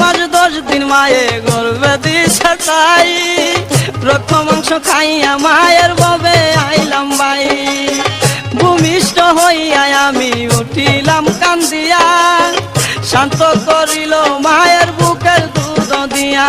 মাস দশ দিন মায়ে গর্বে দিশাই তাই। রক্ত মাংস খাইয়া মায়ের ববে আইলাম ভাই ভূমিষ্ঠ হইয়া আমি উঠিলাম কান্দিয়া। শান্ত করিল মায়ের বুকের দুধ দিয়া।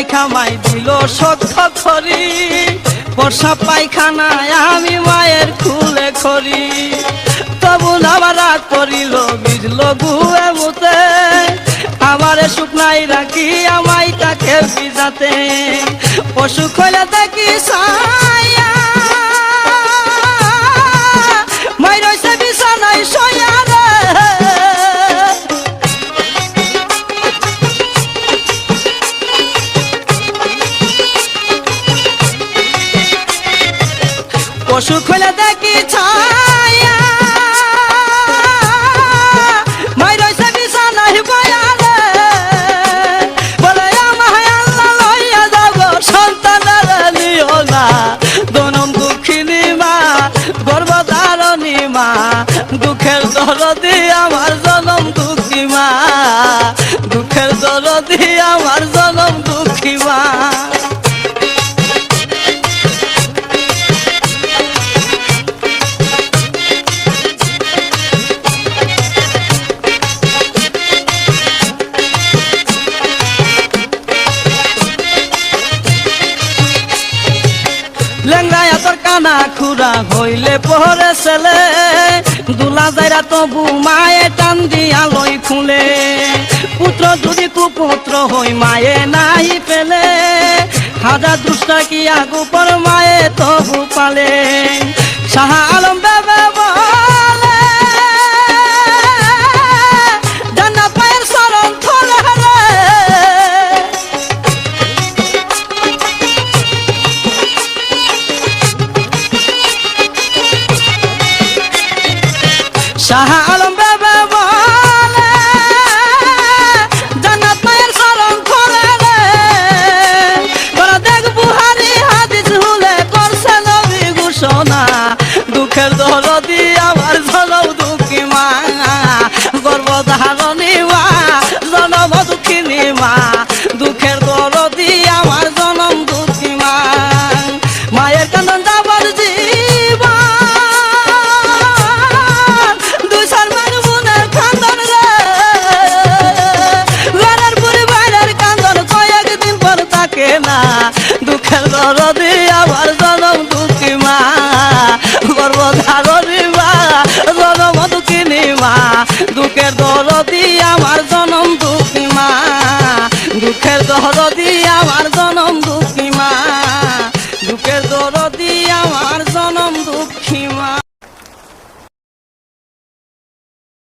মাইখা দিল পায়খানায় আমি মায়ের খুলে খরি তবু নামারা করিল বিজল গুয়ে মুতে। আমারে শুকনাই রাখি আমাই তাকে বিজাতে পশু খোলা দেখি সায়া মা গর্ভধারণী মা। দুঃখের দরদি আমার জনম দুঃখী মা। দুঃখের দরদি আমার কানা খুরা হইলে পরে ছেলে। দুলা যাইরা তবু মায়ে টান দিয়া লই খুলে। পুত্র যদি কুপুত্র হই মায়ে নাই পেলে হাজার দুষ্টা কি আগু পর মায়ে তবু পালে। সাহা আলম শাহ আলম বেবে বলে জান্নাত মায়ের শরণ খোলে রে তোরা দেখ বুহারি হাদিস হুলে করছে দরদি আমার জনম দুঃখী মা। দুঃখের দরদি আমার জনম দুঃখী